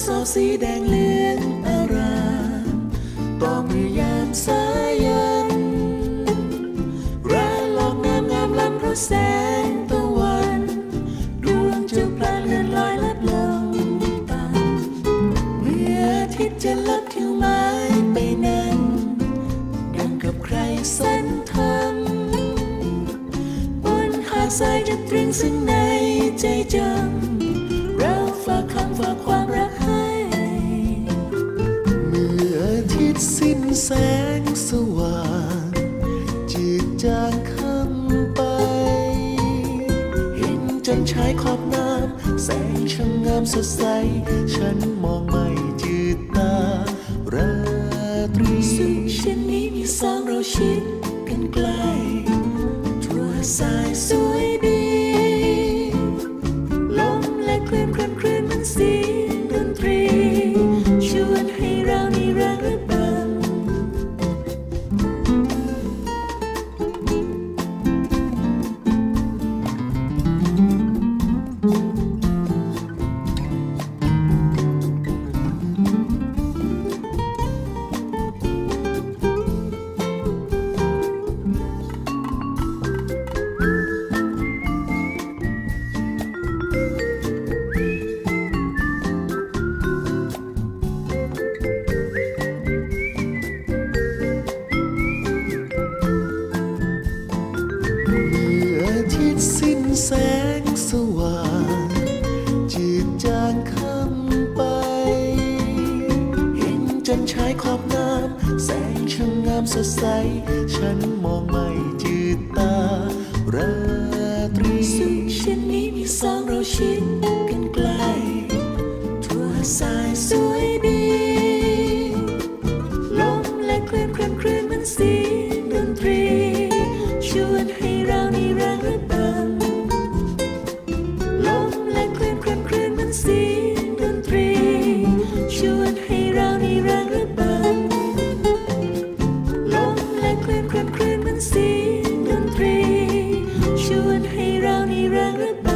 สีแดงเหลืองอารามต่อมือยามสายันราลอกงามงามลำเพราะแสงตะวันดวงจะพลานเลื่อนลอยลับลงตามเมื่ออาทิตย์จะลับทิวไม้ไปนั้น ดังกับใครสันทำบนหาดทรายจะตรึงซึ่งในใจจำ แสงสว่างจืดจางค่ำไป เห็นจันชายขอบน้ำแสงช่างงามสดใส ฉันมองไม่จืดตา ราตรีสุขเช่นนี้มีสองเราชิดกันไกล้ทั่วสายสวยดี ลมและคลื่นคลื่นคลื่นมันสี แสงสว่างจืดจางค่ำไป เห็นจนชายขอบน้ำแสงช่างงามสดใส ฉันมองไม่จืดตา ราตรีสุขเช่นนี้มีสองเราชิดกันไกล ทั่วสายสวยดี ลมและคลื่นคลื่นคลื่นมันสี 黑让你忍ร